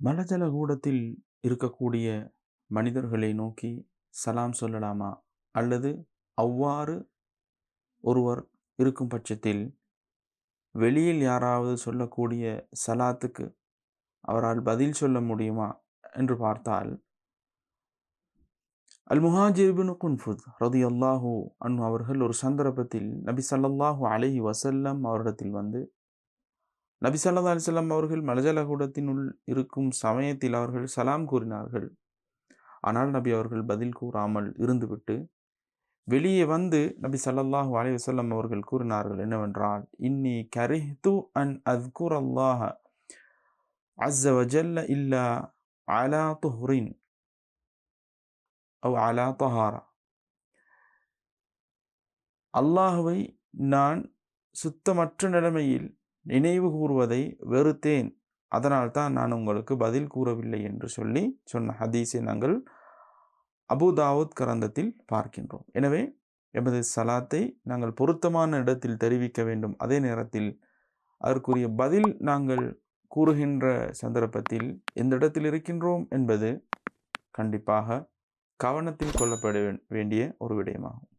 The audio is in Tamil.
மலஜல கூடத்தில் இருக்கக்கூடிய மனிதர்களை நோக்கி சலாம் சொல்லலாமா? அல்லது அவ்வாறு ஒருவர் இருக்கும் பட்சத்தில் வெளியில் யாராவது சொல்லக்கூடிய சலாத்துக்கு அவரால் பதில் சொல்ல முடியுமா? என்று பார்த்தால் அல் முஹாஜிபின் குன்ஃபுத் ரதி அல்லாஹூ அன் அவர்கள் ஒரு சந்தர்ப்பத்தில் நபி சல்லாஹூ அலஹி வசல்லம் அவரிடத்தில் வந்து நபி சல்லா அலிசல்லாம் அவர்கள் மலஜலகூடத்தினுள் இருக்கும் சமயத்தில் அவர்கள் சலாம் கூறினார்கள். ஆனால் நபி அவர்கள் பதில் கூறாமல் இருந்துவிட்டு வெளியே வந்து நபி சல்லாஹூ அலி வசல்லம் அவர்கள் கூறினார்கள் என்னவென்றால் இன்னி கரிஹ்து அன் அத்குர் அல்லாஹ அஸ்ஸ வஜல்ல இல்லா அலா துஹுரின் அவ் அலா தஹாரா. அல்லாஹுவை நான் சுத்தமற்ற நிலைமையில் நினைவு கூறுவதை வெறுத்தேன். அதனால் தான் நான் உங்களுக்கு பதில் கூறவில்லை என்று சொல்லி சொன்ன ஹதீஸை நாங்கள் அபுதாவுத் கரந்தத்தில் பார்க்கின்றோம். எனவே எமது சலாத்தை நாங்கள் பொருத்தமான இடத்தில் தெரிவிக்க வேண்டும். அதே நேரத்தில் அதற்குரிய பதில் நாங்கள் கூறுகின்ற சந்தர்ப்பத்தில் எந்த இடத்தில் இருக்கின்றோம் என்பது கண்டிப்பாக கவனத்தில் கொள்ளப்பட வேண்டிய ஒரு விடயமாகும்.